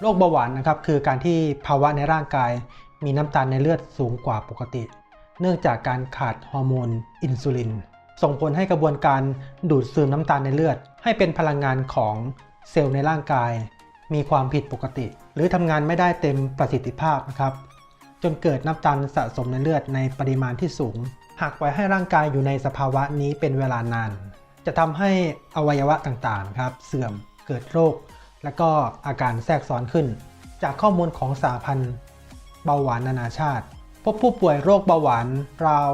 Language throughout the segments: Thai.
โรคเบาหวานนะครับคือการที่ภาวะในร่างกายมีน้ำตาลในเลือดสูงกว่าปกติ เนื่องจากการขาดฮอร์โมนอินซูลิน ส่งผลให้กระบวนการดูดซึมน้ำตาลในเลือด ให้เป็นพลังงานของเซลล์ในร่างกาย มีความผิดปกติ หรือทำงานไม่ได้เต็มประสิทธิภาพนะครับ จนเกิดน้ำตาลสะสมในเลือดในปริมาณที่สูง หากปล่อยให้ร่างกายอยู่ในสภาวะนี้เป็นเวลานาน จะทำให้อวัยวะต่างๆครับเสื่อมเกิดโรค และก็อาการแทรกซ้อนขึ้น จากข้อมูลของสาพันธ์เบาหวานนานาชาติ พบผู้ป่วยโรคเบาหวานราว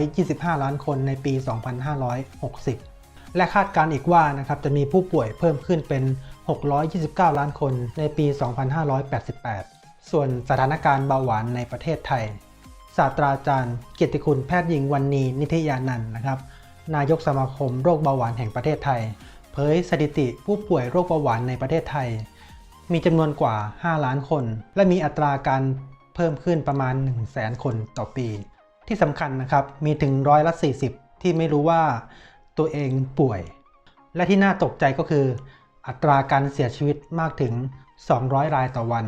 425 ล้านคนในปี 2560 และคาดการณ์อีกว่านะครับจะมีผู้ป่วยเพิ่มขึ้นเป็น 629 ล้านคนในปี 2588 ส่วนสถานการณ์เบาหวานในประเทศไทย ศาสตราจารย์เกียรติคุณแพทย์หญิงวันนีนิทยานันนะครับ นายกสมาคมโรคเบาหวานแห่งประเทศไทย เผยสถิติผู้ป่วยโรคเบาหวานในประเทศไทย มีจำนวนกว่า 5 ล้านคน และมีอัตราการเพิ่มขึ้นประมาณ 1 0 0 0 0แสนคนต่อปี ที่สำคัญนะครับ มีถึงร้อยละ 40 ที่ไม่รู้ว่าตัวเองป่วย และที่น่าตกใจก็คือ อัตราการเสียชีวิตมากถึง 200 รายต่อวัน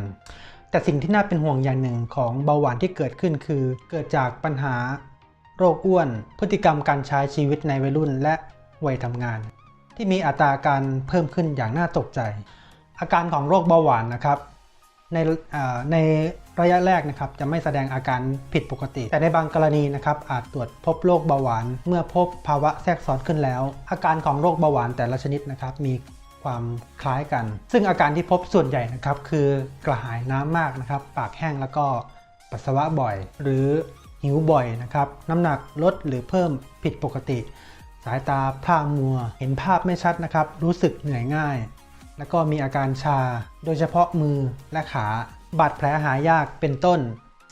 แต่สิ่งที่น่าเป็นห่วงอย่างหนึ่งของเบาหวานที่เกิดขึ้นคือ เกิดจากปัญหาโรคอ้วน พฤติกรรมการใช้ชีวิตในวัยรุ่นและวัยทำงาน ที่มีอัตราการเพิ่มขึ้นอย่างน่าตกใจ อาการของโรคเบาหวานนะครับ ในในระยะแรกนะครับจะไม่แสดงอาการผิดปกติ แต่ในบางกรณีนะครับอาจตรวจพบโรคเบาหวาน เมื่อพบภาวะแทรกซ้อนขึ้นแล้ว อาการของโรคเบาหวานแต่ละชนิดนะครับมีความคล้ายกัน ซึ่งอาการที่พบส่วนใหญ่นะครับคือกระหายน้ำมากนะครับ ปากแห้งแล้วก็ปัสสาวะบ่อย หรือหิวบ่อยนะครับ น้ำหนักลดหรือเพิ่มผิดปกติ สายตาพร่ามัว เห็นภาพไม่ชัดนะครับ รู้สึกเหนื่อยง่าย แล้วก็มีอาการชา โดยเฉพาะมือและขา บาดแผลหายากเป็นต้น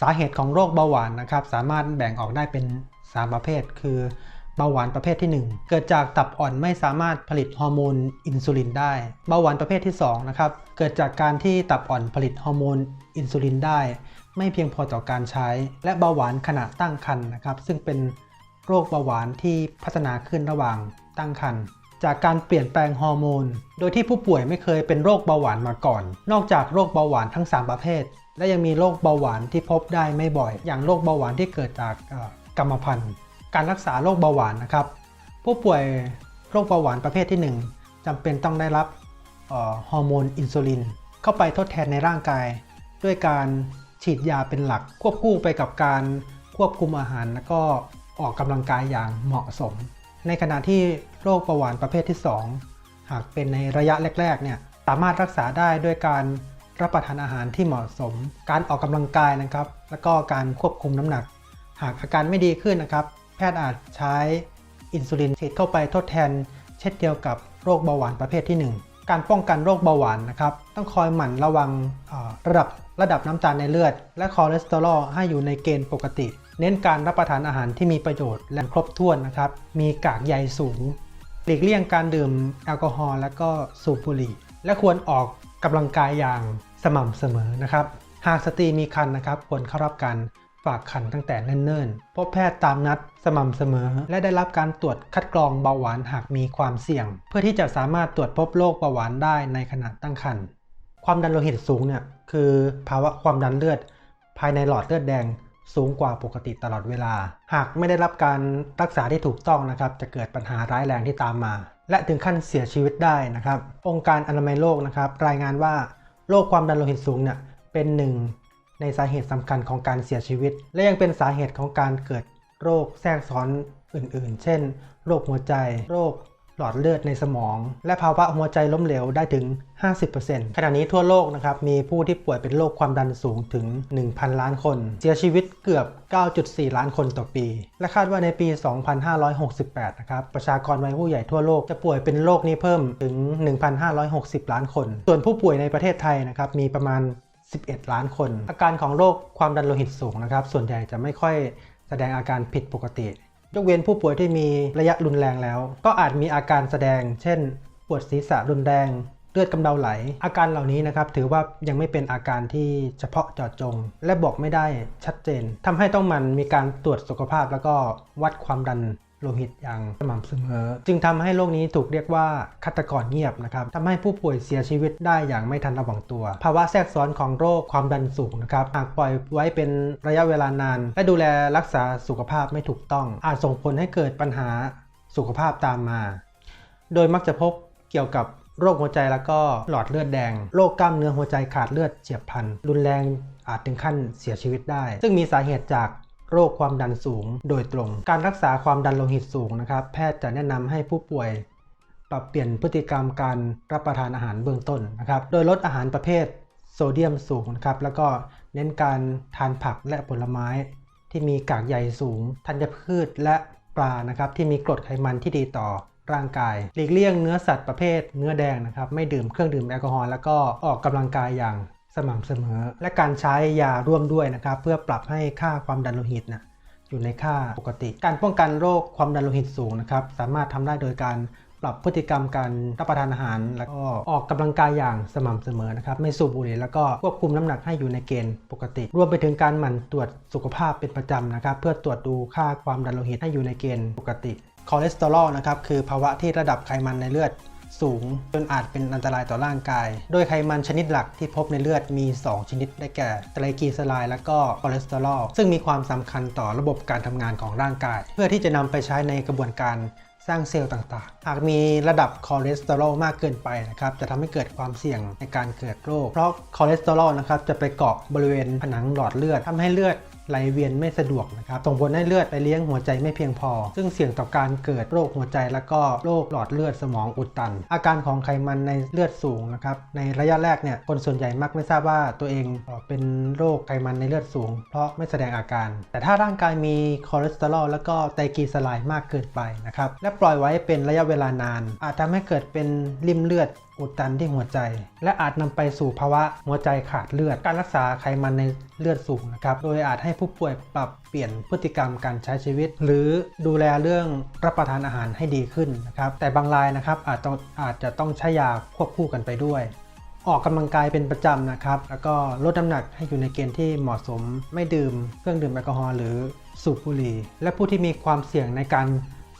สาเหตุของโรคเบาหวานนะครับ สามารถแบ่งออกได้เป็น 3 ประเภท คือเบาหวานประเภทที่ 1 เกิดจากตับอ่อนไม่สามารถผลิตฮอร์โมนอินซูลินได้ เบาหวานประเภทที่2นะครับ เกิดจากการที่ตับอ่อนผลิตฮอร์โมนอินซูลินได้ ไม่เพียงพอต่อการใช้ และเบาหวานขณะตั้งครรภ์นะครับ ซึ่งเป็น โรคเบาหวานที่พัฒนาขึ้นระหว่างตั้งครรภ์จากการเปลี่ยนแปลงฮอร์โมน โดยที่ผู้ป่วยไม่เคยเป็นโรคเบาหวานมาก่อน นอกจากโรคเบาหวานทั้ง 3 ประเภท และยังมีโรคเบาหวานที่พบได้ไม่บ่อย อย่างโรคเบาหวานที่เกิดจากกรรมพันธุ์ การรักษาโรคเบาหวานนะครับ ผู้ป่วยโรคเบาหวานประเภทที่ 1จำเป็นต้องได้รับฮอร์โมนอินซูลิน เข้าไปทดแทนในร่างกาย ด้วยการฉีดยาเป็นหลัก ควบคู่ไปกับการควบคุมอาหาร และก็ ออกกำลังกายอย่างเหมาะสม ในขณะที่โรคเบาหวานประเภทที่ 2 หากเป็นในระยะแรกๆเนี่ยสามารถรักษาได้ด้วยการรับประทานอาหารที่เหมาะสม การออกกำลังกายนะครับ แล้วก็การควบคุมน้ำหนัก หากอาการไม่ดีขึ้นนะครับ แพทย์อาจใช้อินซูลินฉีดเข้าไปทดแทน เช่นเดียวกับโรคเบาหวานประเภทที่ 1 การป้องกันโรคเบาหวานนะครับ ต้องคอยหมั่นระวังระดับระดับน้ำตาลในเลือด และคอเลสเตอรอลให้อยู่ในเกณฑ์ปกติ เน้นการรับประทานอาหารที่มีประโยชน์และครบถ้วนนะครับ มีกากใยสูง หลีกเลี่ยงการดื่มแอลกอฮอล์และก็สูบบุหรี่ และควรออกกำลังกายอย่างสม่ำเสมอนะครับ หากสตรีมีครรภ์นะครับ ควรเข้ารับการฝากครรภ์ตั้งแต่เนิ่นๆ พบแพทย์ตามนัดสม่ำเสมอ และได้รับการตรวจคัดกรองเบาหวานหากมีความเสี่ยง เพื่อที่จะสามารถตรวจพบโรคเบาหวานได้ในขณะตั้งครรภ์ความดันโลหิตสูงเนี่ยคือภาวะความดันเลือด ภายในหลอดเลือดแดง สูงกว่าปกติตลอดเวลา หากไม่ได้รับการรักษาที่ถูกต้องนะครับ จะเกิดปัญหาร้ายแรงที่ตามมา และถึงขั้นเสียชีวิตได้นะครับ องค์การอนามัยโลกนะครับ รายงานว่าโรคความดันโลหิตสูงเนี่ยเป็นหนึ่งในสาเหตุสำคัญของการเสียชีวิต และยังเป็นสาเหตุของการเกิดโรคแทรกซ้อนอื่นๆ เช่น โรคหัวใจ โรค หลอดเลือดในสมอง และภาวะหัวใจล้มเหลวได้ถึง 50%ขณะนี้ทั่วโลกนะครับมีผู้ที่ป่วยเป็นโรคความดันสูงถึง 1,000 ล้านคน เสียชีวิตเกือบ 9.4 ล้านคนต่อปี และคาดว่าในปี 2568 นะครับประชากรวัยผู้ใหญ่ทั่วโลกจะป่วยเป็นโรคนี้เพิ่มถึง 1,560 ล้านคน ส่วนผู้ป่วยในประเทศไทยนะครับมีประมาณ 11 ล้านคน อาการของโรคความดันโลหิตสูงนะครับส่วนใหญ่จะไม่ค่อยแสดงอาการผิดปกติ ยกเว้นผู้ป่วยที่มีระยะรุนแรงแล้ว ก็อาจมีอาการแสดง เช่น ปวดศีรษะรุนแรงเลือดกำเดาไหล อาการเหล่านี้นะครับถือว่ายังไม่เป็นอาการที่เฉพาะเจาะจง และบอกไม่ได้ชัดเจนทำให้ต้องมันมีการตรวจสุขภาพแล้วก็วัดความดัน โลหิตอย่างสม่ำเสมอ จึงทำให้โรคนี้ถูกเรียกว่าฆาตกรเงียบนะครับทำให้ผู้ป่วยเสียชีวิตได้อย่างไม่ทันระวังตัว ภาวะแทรกซ้อนของโรคความดันสูงนะครับหากปล่อยไว้เป็นระยะเวลานาน และดูแลรักษาสุขภาพไม่ถูกต้อง อาจส่งผลให้เกิดปัญหาสุขภาพตามมา โดยมักจะพบเกี่ยวกับโรคหัวใจแล้วก็หลอดเลือดแดง โรคกล้ามเนื้อหัวใจขาดเลือดเฉียบพลัน รุนแรงอาจถึงขั้นเสียชีวิตได้ ซึ่งมีสาเหตุจาก โรคความดันสูงโดยตรง การรักษาความดันโลหิตสูงนะครับ แพทย์จะแนะนำให้ผู้ป่วย ปรับเปลี่ยนพฤติกรรมการรับประทานอาหารเบื้องต้นนะครับ โดยลดอาหารประเภทโซเดียมสูงนะครับ แล้วก็เน้นการทานผักและผลไม้ ที่มีกากใยสูง ธัญพืชและปลานะครับที่มีกรดไขมันที่ดีต่อร่างกาย หลีกเลี่ยงเนื้อสัตว์ประเภทเนื้อแดงนะครับ ไม่ดื่มเครื่องดื่มแอลกอฮอล์แล้วก็ออกกำลังกายอย่าง สม่ำเสมอ และการใช้ยาร่วมด้วยนะครับเพื่อปรับให้ค่าความดันโลหิตนะอยู่ในค่าปกติ การป้องกันโรคความดันโลหิตสูงนะครับสามารถทำได้โดยการปรับพฤติกรรมการรับประทานอาหาร แล้วก็ออกกำลังกายอย่างสม่ำเสมอนะครับไม่สูบบุหรี่แล้วก็ควบคุมน้ำหนักให้อยู่ในเกณฑ์ปกติ รวมไปถึงการหมั่นตรวจสุขภาพเป็นประจำนะครับเพื่อตรวจดูค่าความดันโลหิตให้อยู่ในเกณฑ์ปกติคอเลสเตอรอลนะครับคือภาวะที่ระดับไขมันในเลือด สูง จนอาจเป็นอันตรายต่อร่างกาย โดยไขมันชนิดหลักที่พบในเลือดมี 2 ชนิดได้แก่ไตรกลีเซอไรด์และก็คอเลสเตอรอลซึ่งมีความสำคัญต่อระบบการทำงานของร่างกาย เพื่อที่จะนำไปใช้ในกระบวนการสร้างเซลล์ต่างๆ หากมีระดับคอเลสเตอรอลมากเกินไปนะครับ จะทำให้เกิดความเสี่ยงในการเกิดโรค เพราะคอเลสเตอรอลนะครับจะไปเกาะบริเวณผนังหลอดเลือดทำให้เลือด ไหลเวียนไม่สะดวกนะครับส่งผลให้เลือดไปเลี้ยงหัวใจไม่เพียงพอ ซึ่งเสี่ยงต่อการเกิดโรคหัวใจและก็โรคหลอดเลือดสมองอุดตัน อาการของไขมันในเลือดสูงนะครับในระยะแรกเนี่ยคนส่วนใหญ่มักไม่ทราบว่าตัวเองเป็นโรคไขมันในเลือดสูง เพราะไม่แสดงอาการ แต่ถ้าร่างกายมีคอเลสเตอรอลและก็ไตรกลีเซอไรด์มากเกินไปนะครับและปล่อยไว้เป็นระยะเวลานาน อาจทำให้เกิดเป็นริ่มเลือด อุดตันที่หัวใจ และอาจนำไปสู่ภาวะหัวใจขาดเลือด การรักษาไขมันในเลือดสูงนะครับ โดยอาจให้ผู้ป่วยปรับเปลี่ยนพฤติกรรมการใช้ชีวิต หรือดูแลเรื่องรับประทานอาหารให้ดีขึ้นนะครับ แต่บางรายนะครับอาจต้องอาจจะต้องใช้ยาควบคู่กันไปด้วยออกกำลังกายเป็นประจำนะครับ แล้วก็ลดน้ำหนักให้อยู่ในเกณฑ์ที่เหมาะสม ไม่ดื่มเครื่องดื่มแอลกอฮอล์หรือสูบบุหรี่ และผู้ที่มีความเสี่ยงในการ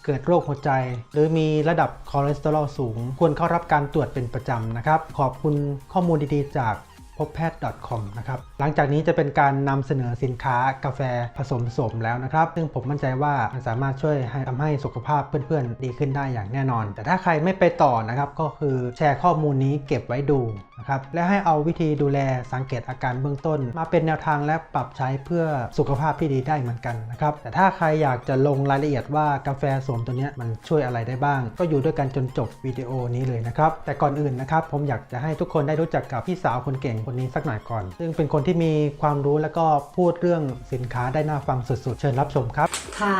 เกิดโรคหัวใจ หรือมีระดับคอเลสเตอรอลสูง ควรเข้ารับการตรวจเป็นประจำนะครับ ขอบคุณข้อมูลดีๆ จาก พบแพทย์ .com นะครับหลังจากนี้จะเป็นการนำเสนอสินค้ากาแฟผสมสมแล้วนะครับ ซึ่งผมมั่นใจว่ามันสามารถช่วยให้ทำให้สุขภาพเพื่อนๆ ดีขึ้นได้อย่างแน่นอน แต่ถ้าใครไม่ไปต่อนะครับก็คือแชร์ข้อมูลนี้เก็บไว้ดูนะครับและให้เอาวิธีดูแลสังเกตอาการเบื้องต้น มาเป็นแนวทางและปรับใช้เพื่อสุขภาพที่ดีได้เหมือนกันนะครับแต่ถ้าใครอยากจะลงรายละเอียดว่ากาแฟสมตัวนี้มันช่วยอะไรได้บ้าง ก็อยู่ด้วยกันจนจบวิดีโอนี้เลยนะครับแต่ก่อนอื่นนะครับผมอยากจะให้ทุกคนได้รู้จักกับพี่สาวคนเก่งคนนี้สักหน่อยก่อน ซึ่งเป็นคนที่มีความรู้แล้วก็พูดเรื่องสินค้าได้น่าฟังสุดๆ เชิญรับชมครับ ค่ะ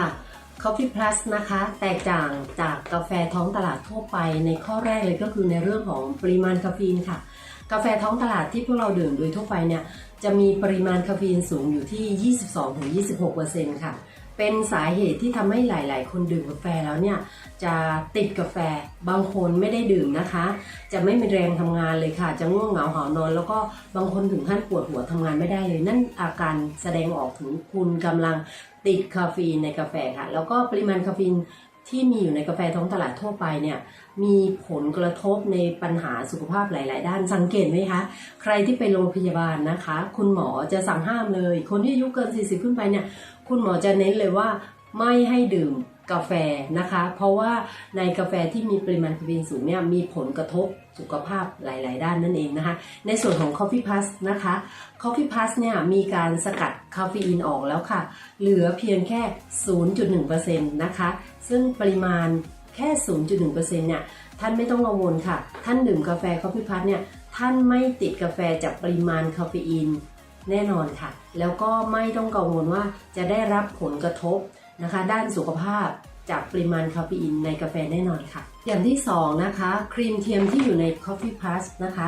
Coffee Plus นะคะ แตกต่างจากกาแฟท้องตลาดทั่วไปในข้อแรกเลยก็คือในเรื่องของปริมาณคาเฟอีนค่ะ กาแฟท้องตลาดที่พวกเราดื่มโดยทั่วไปเนี่ย จะมีปริมาณคาเฟอีนสูงอยู่ที่ 22-26%ค่ะ เป็นสาเหตุที่ทำให้หลาย ๆ คนดื่มกาแฟแล้วเนี่ย จะติดกาแฟ บางคนไม่ได้ดื่มนะคะ จะไม่มีแรงทำงานเลยค่ะ จะง่วงเหงาหานอน แล้วก็บางคนถึงขั้นปวดหัวทำงานไม่ได้เลย นั่นอาการแสดงออกถึงคุณกำลังติดคาเฟอีนในกาแฟค่ะ แล้วก็ปริมาณคาเฟอีน ที่มีอยู่ในกาแฟท้องตลาดทั่วไปเนี่ยมีผลกระทบในปัญหาสุขภาพหลาย ๆ ด้านสังเกตไหมคะ ใครที่ไปโรงพยาบาลนะคะ คุณหมอจะสั่งห้ามเลย คนที่อายุเกิน 40 ขึ้นไปเนี่ยคุณหมอจะเน้นเลยว่าไม่ให้ดื่ม กาแฟนะคะ เพราะว่าในกาแฟที่มีปริมาณคาเฟอีนสูงเนี่ยมีผลกระทบสุขภาพหลาย ๆ ด้านนั่นเองนะคะ ในส่วนของ Coffee Plus นะคะ Coffee Plus เนี่ยมีการสกัดคาเฟอีนออกแล้วค่ะ เหลือเพียงแค่ 0.1%นะคะ ซึ่งปริมาณแค่ 0.1%เนี่ยท่านไม่ต้องกังวลค่ะ ท่านดื่มกาแฟ Coffee Plus เนี่ยท่านไม่ติดกาแฟจากปริมาณคาเฟอีนแน่นอนค่ะ แล้วก็ไม่ต้องกังวลว่าจะได้รับผลกระทบ นะคะ ด้านสุขภาพจากปริมาณคาเฟอีนในกาแฟแน่นอนค่ะ อย่างที่สองนะคะ ครีมเทียมที่อยู่ใน Coffee Plus นะคะ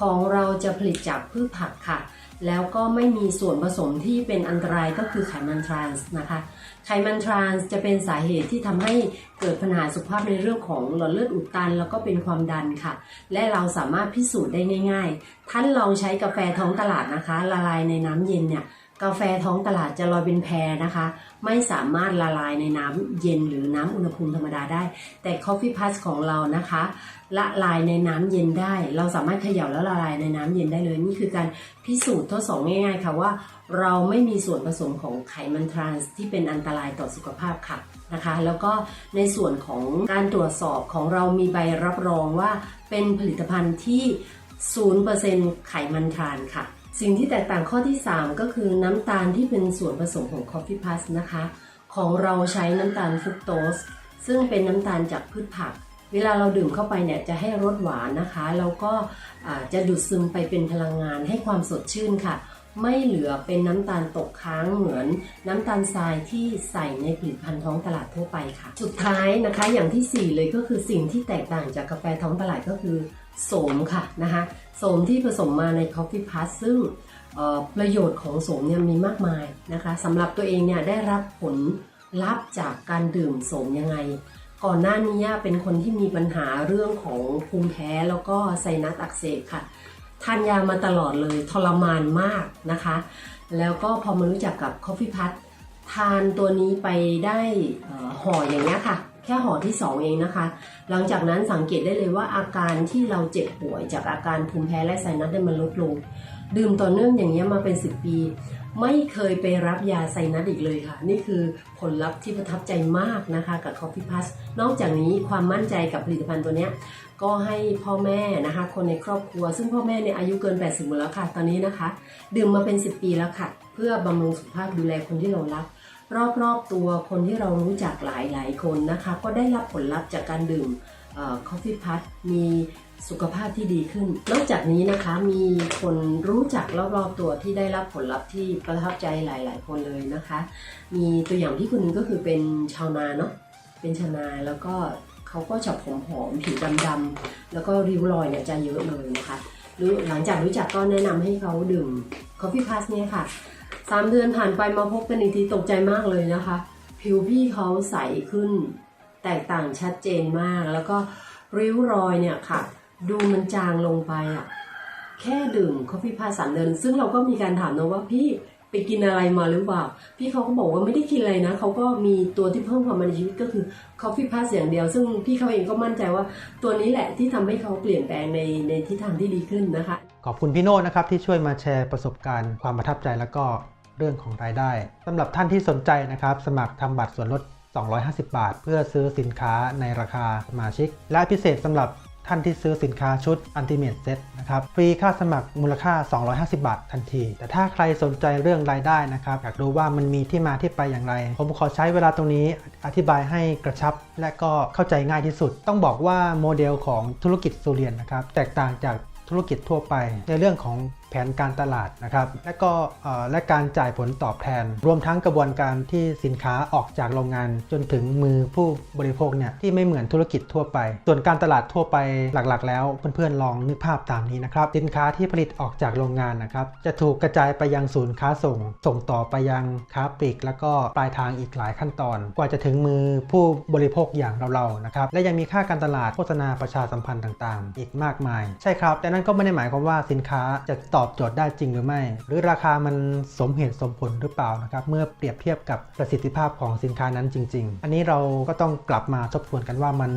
ของเราจะผลิตจากพืชผักค่ะ แล้วก็ไม่มีส่วนผสมที่เป็นอันตรายก็คือไขมันทรานส์นะคะ ไขมันทรานส์จะเป็นสาเหตุที่ทำให้เกิดปัญหาสุขภาพในเรื่องของหลอดเลือดอุดตัน แล้วก็เป็นความดันค่ะ และเราสามารถพิสูจน์ได้ง่าย ๆ ท่านลองใช้กาแฟท้องตลาดนะคะ ละลายในน้ำเย็นเนี่ย กาแฟท้องตลาดจะลอยเป็นแพนะคะ ไม่สามารถละลายในน้ำเย็นหรือน้ำอุณหภูมิธรรมดาได้ แต่ Coffee Plus ของเรานะคะ ละลายในน้ำเย็นได้ เราสามารถเขย่าแล้วละลายในน้ำเย็นได้เลย นี่คือการพิสูจน์ทดสอบง่ายๆค่ะว่า เราไม่มีส่วนผสมของไขมันทรานส์ที่เป็นอันตรายต่อสุขภาพค่ะนะคะแล้วก็ในส่วนของการตรวจสอบของเรามีใบรับรองว่าเป็นผลิตภัณฑ์ที่ 0%ไขมันทรานค่ะ สิ่งที่แตกต่างข้อที่ 3 ก็คือน้ำตาลที่เป็นส่วนผสมของ Coffee Plus นะคะ ของเราใช้น้ำตาลฟรุกโตส ซึ่งเป็นน้ำตาลจากพืชผัก เวลาเราดื่มเข้าไปเนี่ยจะให้รสหวานนะคะ แล้วก็จะดูดซึมไปเป็นพลังงานให้ความสดชื่นค่ะ ไม่เหลือเป็นน้ำตาลตกค้างเหมือนน้ำตาลทรายที่ใส่ในผลิตภัณฑ์ท้องตลาดทั่วไปค่ะ สุดท้ายนะคะอย่างทีสี่4 เลยก็คือสิ่งที่แตกต่างจากกาแฟท้องตลาดก็คือ โสมค่ะนะคะโสมที่ผสมมาใน Coffee Plus ซึ่งประโยชน์ของโสมเนี่ยมีมากมายนะคะสำหรับตัวเองเนี่ยได้รับผลลัพธ์จากการดื่มโสมยังไง ก่อนหน้านี้เป็นคนที่มีปัญหาเรื่องของภูมิแพ้แล้วก็ไซนัสอักเสบค่ะทานยามาตลอดเลยทรมานมากนะคะ แล้วก็พอมารู้จักกับ Coffee p u t ทานตัวนี้ไปได้ห่ออย่างเงี้ยค่ะ แค่ห่อที่2เองนะคะ หลังจากนั้นสังเกตได้เลยว่าอาการที่เราเจ็บป่วย จากอาการภูมิแพ้และไซนัสได้มันลดลง ดื่มต่อเนื่องอย่างเงี้มาเป็น 10 ปี ไม่เคยไปรับยาไซนัสอีกเลยค่ะ นี่คือผลลัพธ์ที่ประทับใจมากนะคะกับ Coffee Plus นอกจากนี้ความมั่นใจกับผลิตภัณฑ์ตัวนี้ก็ให้พ่อแม่นะคะ คนในครอบครัว ซึ่งพ่อแม่เนี่ยอายุเกิน 80หมดแล้วค่ะ ตอนนี้นะคะ ดื่มมาเป็น 10 ปีแล้วค่ะ เพื่อบำรุงสุขภาพดูแลคนที่เรารัก รอบๆตัวคนที่เรารู้จักหลายๆคนนะคะ ก็ได้รับผลลัพธ์จากการดื่มเอ่อ Coffee Plus มีสุขภาพที่ดีขึ้น นอกจากนี้นะคะมีคนรู้จักรอบๆตัวที่ได้รับผลลัพธ์ที่ประทับใจหลาย ๆ คนเลยนะคะ มีตัวอย่างที่คนหนึงก็คือเป็นชาวนาเนาะเป็นชาวนาแล้วก็เขาก็จะผอมผิวดำๆแล้วก็ริ้วรอยเนี่ยจะเยอะเลยนะคะหลังจากรู้จักก็แนะนำให้เขาดื่ม Coffee Plus เนี่ยค่ะ สามเดือนผ่านไปมาพบกันอีกทีตกใจมากเลยนะคะ ผิวพี่เขาใสขึ้น แตกต่างชัดเจนมาก แล้วก็ริ้วรอยเนี่ยค่ะ ดูมันจางลงไปอะ่ะแค่ดื่ม Coffee Plus สามเดือนซึ่งเราก็มีการถามนะว่าพี่ไปกินอะไรมาหรือเปล่า พี่เขาก็บอกว่าไม่ได้กินอะไรนะเขาก็มีตัวที่เพิ่มความมันในชีวิตก็คือ Coffee Plus อย่างเดียว ซึ่งพี่เขาเองก็มั่นใจว่าตัวนี้แหละที่ทำให้เขาเปลี่ยนแปลงในในทิศทางที่ดีขึ้นนะคะ ขอบคุณพี่โน่นะครับที่ช่วยมาแชร์ประสบการณ์ความประทับใจแล้วก็ เรื่องของรายได้สำหรับท่านที่สนใจนะครับ สมัครทำบัตรส่วนลด 250 บาท เพื่อซื้อสินค้าในราคาสมาชิก และพิเศษสำหรับท่านที่ซื้อสินค้าชุด Ultimate Set นะครับ ฟรีค่าสมัครมูลค่า 250 บาททันที แต่ถ้าใครสนใจเรื่องรายได้นะครับ อยากรู้ว่ามันมีที่มาที่ไปอย่างไร ผมขอใช้เวลาตรงนี้อธิบายให้กระชับ และก็เข้าใจง่ายที่สุด ต้องบอกว่าโมเดลของธุรกิจซูเรียนนะครับ แตกต่างจากธุรกิจทั่วไปในเรื่องของ ผนการตลาดนะครับ และก็และการจ่ายผลตอบแทน รวมทั้งกระบวนการที่สินค้าออกจากโรงงาน จนถึงมือผู้บริโภคเนี่ยที่ไม่เหมือนธุรกิจทั่วไป ส่วนการตลาดทั่วไปหลักๆ แล้วเพื่อนๆลองนึกภาพตามนี้นะครับ สินค้าที่ผลิตออกจากโรงงานนะครับ จะถูกกระจายไปยังศูนย์ค้าส่ง ส่งต่อไปยังค้าปลีก แล้วก็ปลายทางอีกหลายขั้นตอน กว่าจะถึงมือผู้บริโภคอย่างเราๆนะครับและยังมีค่าการตลาดโฆษณาประชาสัมพันธ์ต่างๆ อีกมากมาย ใช่ครับ แต่นั่นก็ไม่ได้หมายความว่าสินค้าจะตอบอบโจทย์ได้จริงหรือไม่ หรือราคามันสมเหตุสมผลหรือเปล่านะครับเมื่อเปรียบเทียบกับประสิทธิภาพของสินค้านั้นจริง ๆ อันนี้เราก็ต้องกลับมาทบทวนกันว่ามัน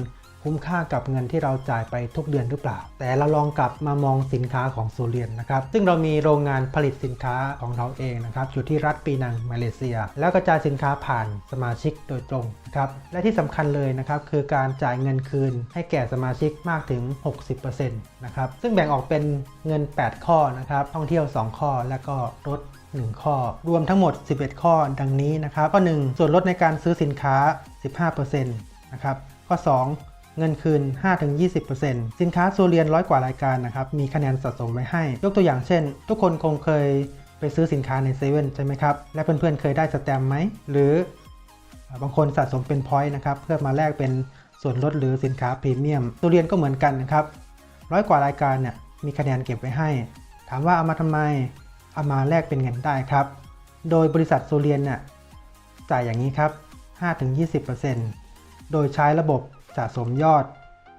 คุ้มค่ากับเงินที่เราจ่ายไปทุกเดือนหรือเปล่า แต่เราลองกลับมามองสินค้าของโซเรียนนะครับ ซึ่งเรามีโรงงานผลิตสินค้าของเราเองนะครับ อยู่ที่รัฐปีนังมาเลเซีย แล้วกระจายสินค้าผ่านสมาชิกโดยตรงนะครับและที่สำคัญเลยนะครับคือการจ่ายเงินคืนให้แก่สมาชิกมากถึง 60%นะครับซึ่งแบ่งออกเป็นเงิน 8 ข้อนะครับท่องเที่ยว 2 ข้อและก็รถ1 ข้อ รวมทั้งหมด 11 ข้อดังนี้นะครับข้อ 1 ส่วนลดในการซื้อสินค้า 15%นะครับข้อ 2 เงินคืน 5-20%สินค้าโซเรียนร้อยกว่ารายการนะครับมีคะแนนสะสมไว้ให้ ยกตัวอย่างเช่น ทุกคนคงเคยไปซื้อสินค้าในเซเว่นใช่ไหมครับ และเพื่อนๆ เคยได้สแตมป์ไหม หรือบางคนสะสมเป็นพอยต์นะครับ เพื่อมาแลกเป็นส่วนลดหรือสินค้าพรีเมียมซูเรียนก็เหมือนกันนะครับ ร้อยกว่ารายการเนี่ยมีคะแนนเก็บไว้ให้ ถามว่าเอามาทำไม เอามาแลกเป็นเงินได้ครับ โดยบริษัทโซเรียนเนี่ยจ่ายอย่างนี้ครับ 5-20%โดยใช้ระบบ สะสมยอด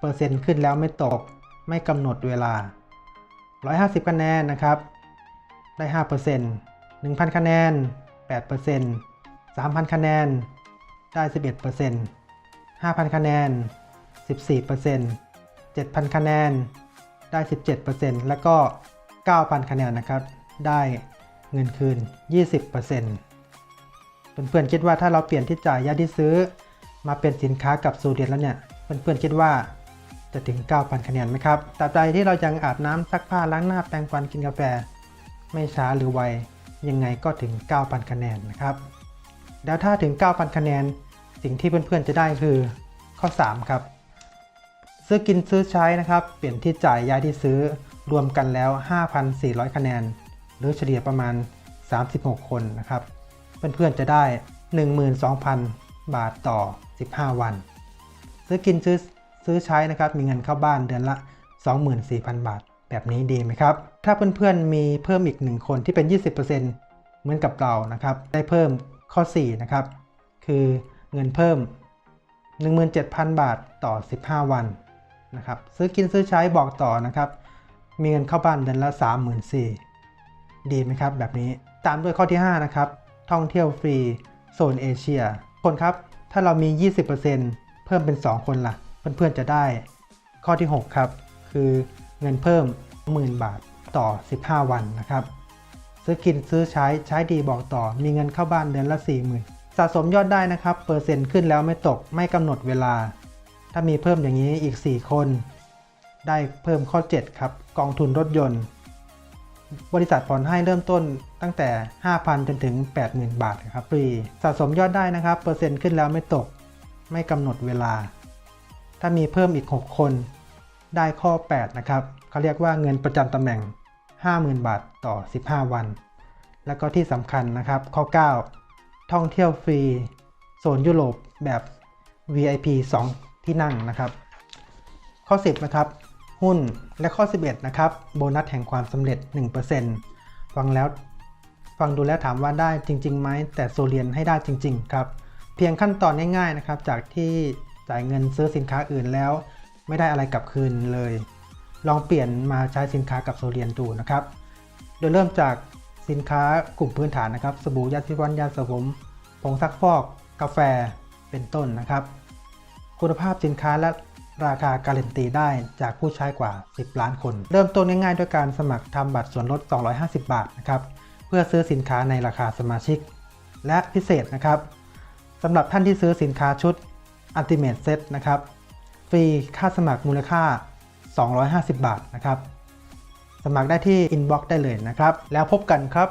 เปอร์เซ็นต์ขึ้นแล้วไม่ตก ไม่กำหนดเวลา 150 คะแนนนะครับ ได้ 5% 1,000 คะแนน 8% 3,000 คะแนน ได้ 11% 5,000 คะแนน 14% 7,000 คะแนน ได้ 17%แล้วก็ 9,000 คะแนนนะครับ ได้เงินคืน 20%เพื่อนๆคิดว่าถ้าเราเปลี่ยนที่จ่ายยาที่ซื้อ มาเป็นสินค้ากับสูเรียนแล้วเนี่ยเพื่อนๆคิดว่าจะถึง 9,000 คะแนนไหมครับตราบใดที่เรายังอาบน้ำซักผ้าล้างหน้าแปรงฟันกินกาแฟ ไม่ช้าหรือไวยังไงก็ถึง 9,000 คะแนนนะครับ แล้วถ้าถึง 9,000 คะแนน สิ่งที่เพื่อนๆจะได้คือข้อ 3 ครับ ซื้อกินซื้อใช้นะครับ เปลี่ยนที่จ่ายย้ายที่ซื้อรวมกันแล้ว 5,400 คะแนน หรือเฉลี่ยประมาณ 36 คนนะครับ เพื่อนๆจะได้ 12,000 บาทต่อ 15 วัน ซื้อกินซื้อซื้อใช้นะครับ มีเงินเข้าบ้านเดือนละ 24,000 บาท แบบนี้ดีไหมครับ ถ้าเพื่อนๆมีเพิ่มอีก 1 คนที่เป็น 20%เหมือนกับเรานะครับ ได้เพิ่มข้อ 4 นะครับ คือเงินเพิ่ม 17,000 บาทต่อ 15 วันนะครับซื้อกินซื้อใช้บอกต่อนะครับ มีเงินเข้าบ้านเดือนละ 34,000ดีไหมครับ แบบนี้ตามด้วยข้อที่ 5 นะครับ ท่องเที่ยวฟรีโซนเอเชีย คนครับ ถ้าเรามี 20%เพิ่มเป็น 2 คนละ่ะ เพื่อนๆจะได้ ข้อที่ 6 ครับ คือเงินเพิ่ม 10,000 บาทต่อ 15 วันนะครับ ซื้อกินซื้อใช้ใช้ดีบอกต่อ มีเงินเข้าบ้านเดือนละ 40,000 สะสมยอดได้นะครับ เปอร์เซ็นต์ขึ้นแล้วไม่ตกไม่กำหนดเวลา ถ้ามีเพิ่มอย่างนี้อีก 4 คน ได้เพิ่มข้อ 7 ครับ กองทุนรถยนต์ บริษัทผ่อนให้เริ่มต้นตั้งแต่ 5,000 จนถึง 80,000 บาทครับฟรีสะสมยอดได้นะครับ เปอร์เซ็นต์ขึ้นแล้วไม่ตก ไม่กำหนดเวลา ถ้ามีเพิ่มอีก 6 คนได้ข้อ 8 นะครับเขาเรียกว่าเงินประจำตำแหน่ง 50,000 บาทต่อ 15 วัน แล้วก็ที่สำคัญนะครับ ข้อ 9 ท่องเที่ยวฟรี โซนยุโรปแบบ VIP 2 ที่นั่งนะครับ ข้อ 10 นะครับ หุ้น และข้อ 11 นะครับ โบนัสแห่งความสำเร็จ 1%ฟังแล้วฟังดูแล้วถามว่าได้จริงๆไหมแต่โซเลียนให้ได้จริง ๆ ครับ เพียงขั้นตอนง่ายๆนะครับ จากที่จ่ายเงินซื้อสินค้าอื่นแล้ว ไม่ได้อะไรกลับคืนเลย ลองเปลี่ยนมาใช้สินค้ากับโซเลียนดูนะครับ โดยเริ่มจากสินค้ากลุ่มพื้นฐานนะครับ สบู่ยาสีฟันยาสระผมผงซักฟอก กาแฟเป็นต้นนะครับ คุณภาพสินค้าและ ราคาการันตีได้จากผู้ใช้กว่า 10 ล้านคน เริ่มต้นง่ายๆด้วยการสมัครทำบัตรส่วนลด 250 บาทนะครับเพื่อซื้อสินค้าในราคาสมาชิก และพิเศษนะครับสำหรับท่านที่ซื้อสินค้าชุด Ultimate Set นะครับฟรีค่าสมัครมูลค่า 250 บาทนะครับ สมัครได้ที่ inbox ได้เลยนะครับ แล้วพบกันครับ